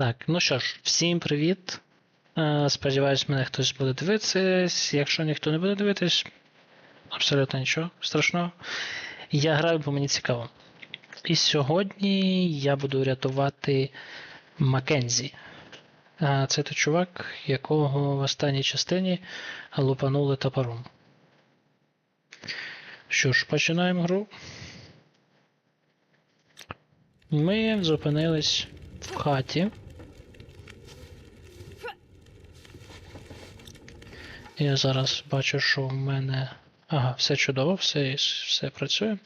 Так, ну що ж, всім привіт. Е, Сподіваюсь, мене хтось буде дивитись. Якщо ніхто не буде дивитись, абсолютно нічого страшного. Я граю, бо мені цікаво. І сьогодні я буду рятувати Маккензі. Е, Це той чувак, якого в останній частині лупанули топором. Що ж, починаємо гру. Ми зупинились в хаті. Я зараз бачу, що в мене. Ага, все чудово, все, все працює.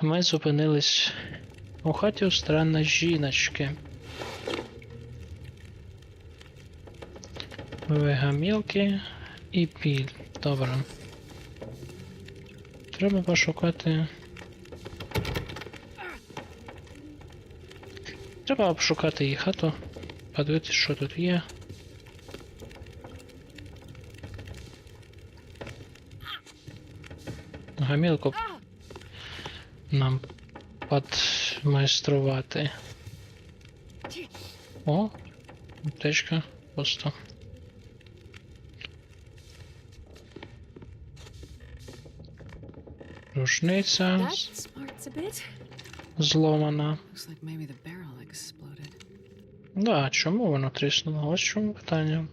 Ми зупинились у хаті у странної жіночки. Вегамілки і піль. Добре. Треба пошукати. Треба обшукати її хату, подивитися, що тут є. Гамілку нам подмайструвати. О, аптечка, просто. Рушниця зломана. Да, чому воно тріснуло? Ось чому питання.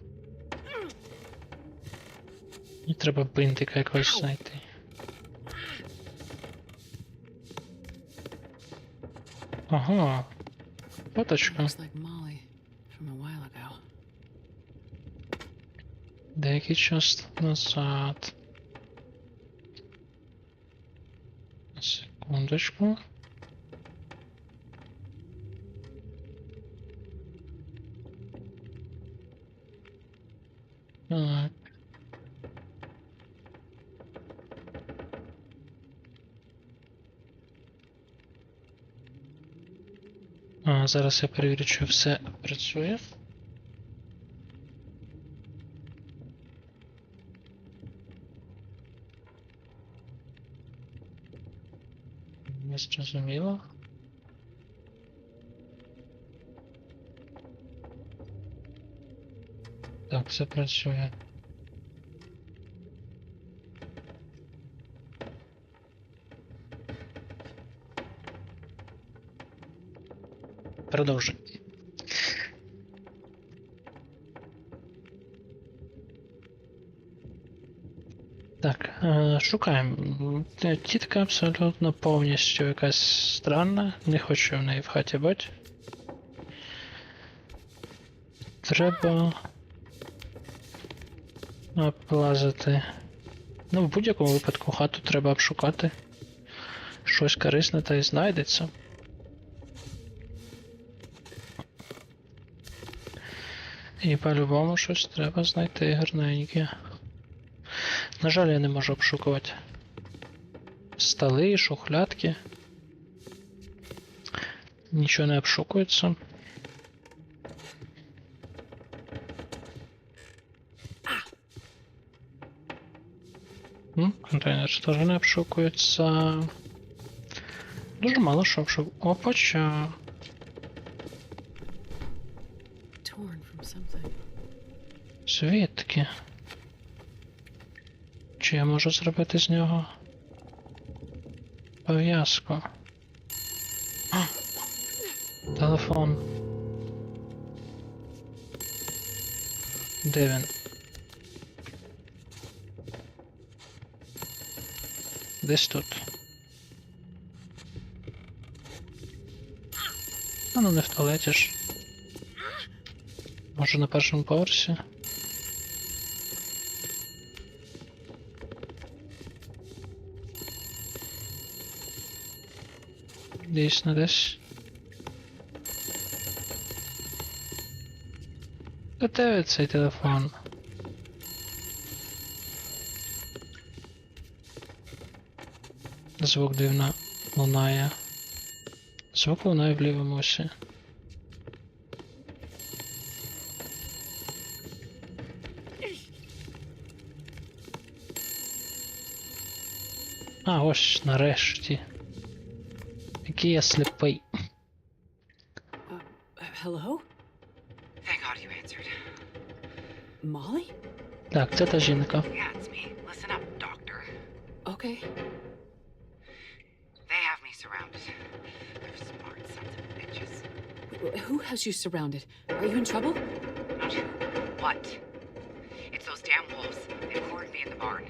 І треба бинтика якогось знайти. Ага. Фоточка. Looks like Molly from a while ago. Деякий час назад. Секундочку. А, зараз я перевірю, чи все працює. Не зрозуміло. Так, все працює. Продовжуй. Так, е, шукаємо. Тітка абсолютно повністю якась странна. Не хочу в неї в хаті бути. Треба облазити. Ну, в будь-якому випадку хату треба обшукати. Щось корисне та й знайдеться. І по-любому щось треба знайти гарненьке. На жаль, я не можу обшукувати. Столи, шухлядки. Нічого не обшукується. Контейнер теж не обшукується. Дуже мало що обшукується. Опача. Звідки? Чи я можу зробити з нього пов'язку? Телефон. Де він? Десь тут. Ну не в туалеті. Може на першому поверсі? Дійсно десь. Та де цей телефон? Звук дивно лунає. Звук лунає в лівому усі. А, ось нарешті. Який я сліпий. Uh, Hello? Thank God you answered. Molly? Так, це та жінка. Yeah, it's me. Listen up, Doctor. Okay. They have me surrounded. They're smart sons of bitches. Wh- Who has you surrounded? Are you in trouble? Not who, what? It's those damn wolves. They've cornered me in the barn.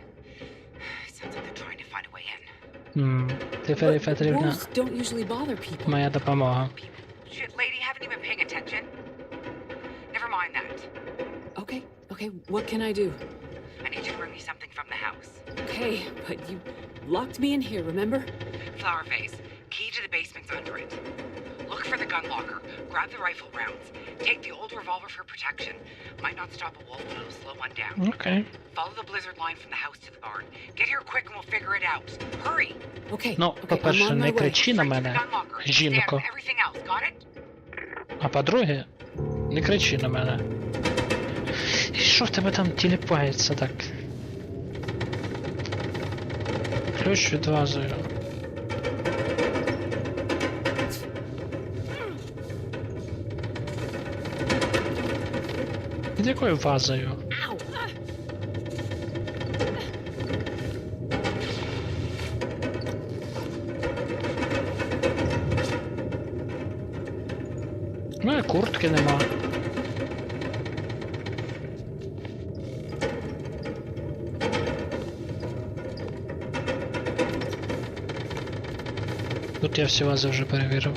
Sounds like they're trying to find a way in. Hmm, tyfery don't usually bother people. moja to. Shit, lady, haven't even been paying attention? Never mind that. Okay, okay, what can I do? I need you to bring me something from the house. Okay, but you locked me in here, remember? Flower face. Key to the basement's under it. Look for the gun locker. Grab the rifle rounds. Take the old revolver for protection. Might not stop a wolf, but it'll slow one down. Окей. Follow the blizzard line from the house to the barn. Get here quick and we'll figure it out. Hurry! Okay, Ну, okay, по-перше, не кричи на Straight to the мене, gun locker. Stand жінко. with everything else, got it? А по-друге, не кричи на мене. І що в тебе там тіліпається так? Ключ від вазою. Від якою вазою? Ow! У мене куртки нема. Тут я всі вази вже перевірив.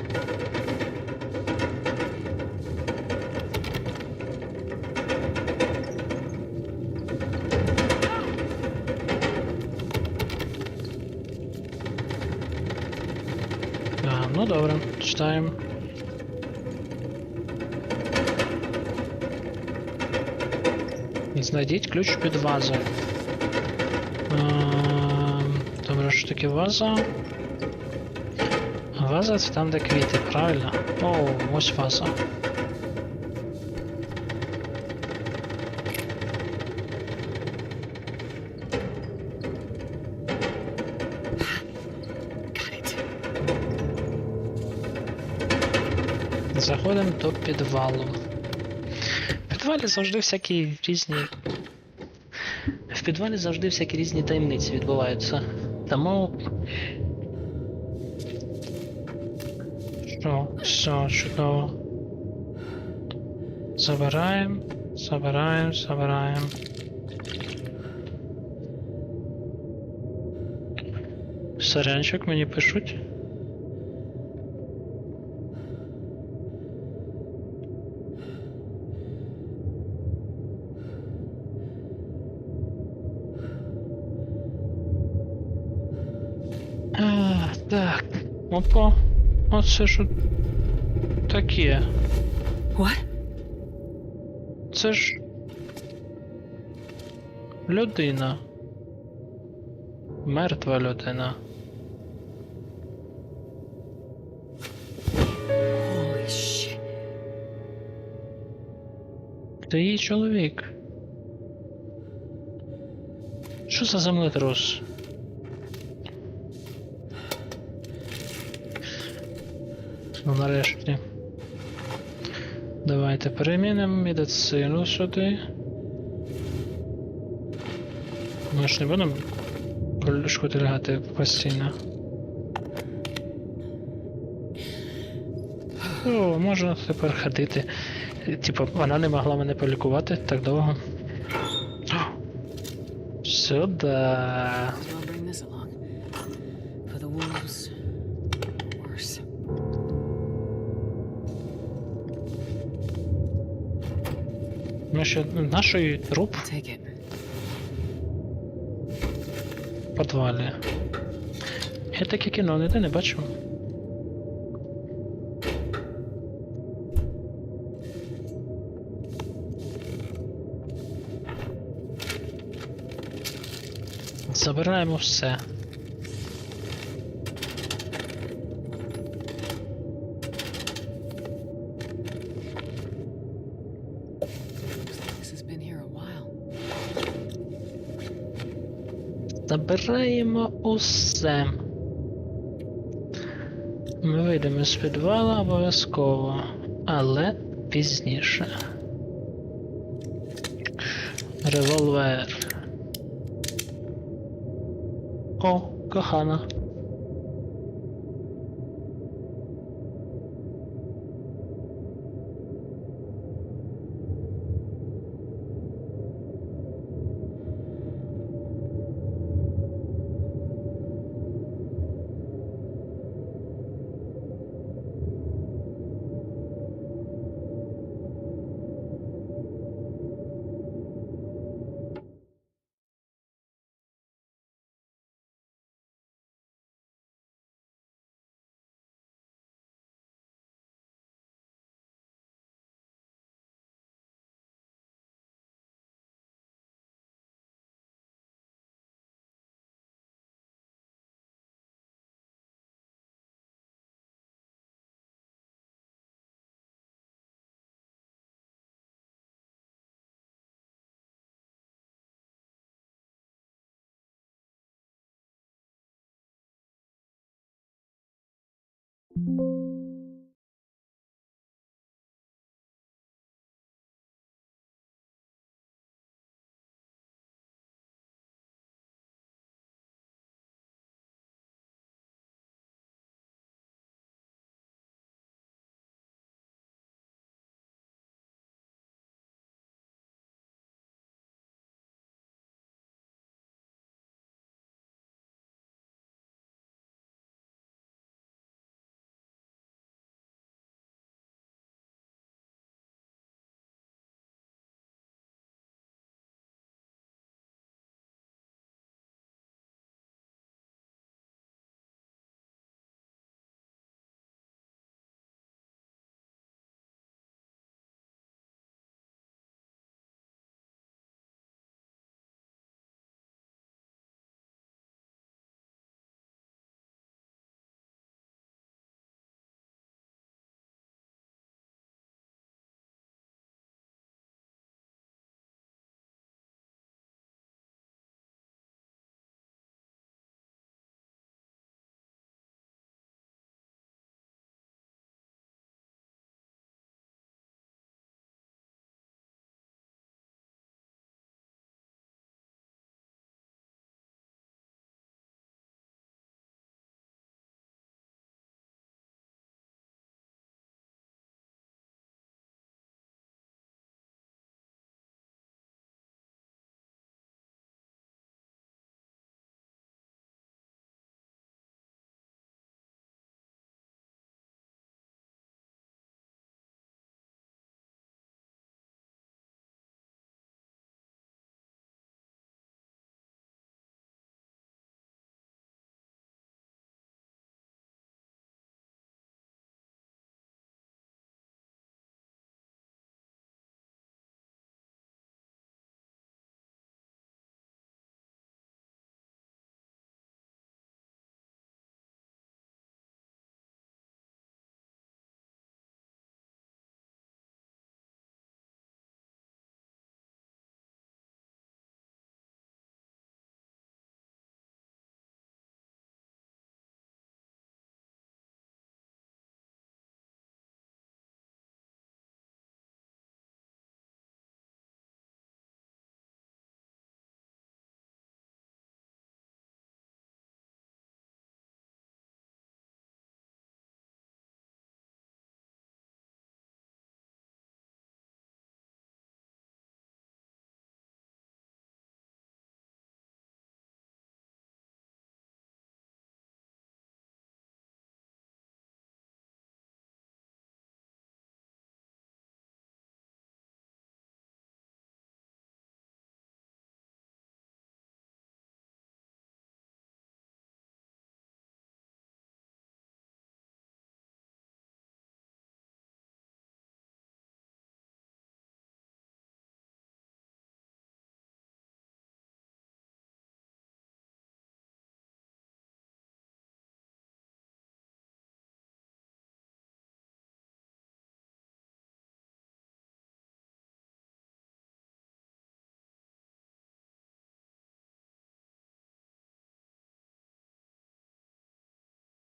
А, ну добре, читаємо. Знайдіть ключ під вазою. Ем, Добре, що таке ваза? Ваза це там, де квіти, правильно? О, ось ваза. Заходимо до підвалу. В підвалі завжди всякі різні. В підвалі завжди всякі різні таємниці відбуваються. Тому. Що, все, чудово. Забираємо, забираємо, забираємо. Сорянчик мені пишуть. А, так. Опа. Оце що таке. What? Це ж. Людина. Мертва людина. Це її чоловік. Що за землетрус? Ну нарешті. Давайте перемінимо медицину сюди. Ми ж не будемо ліжку лягати постійно. О, можна тепер ходити. Типа, вона не могла мене полікувати так довго. Сюди. Ще нашої труп в підвалі. Я таке кіно ніде не бачив. Забираємо все. забираємо усе. Ми вийдемо з підвала обов'язково, але пізніше. Револьвер. О, кохана.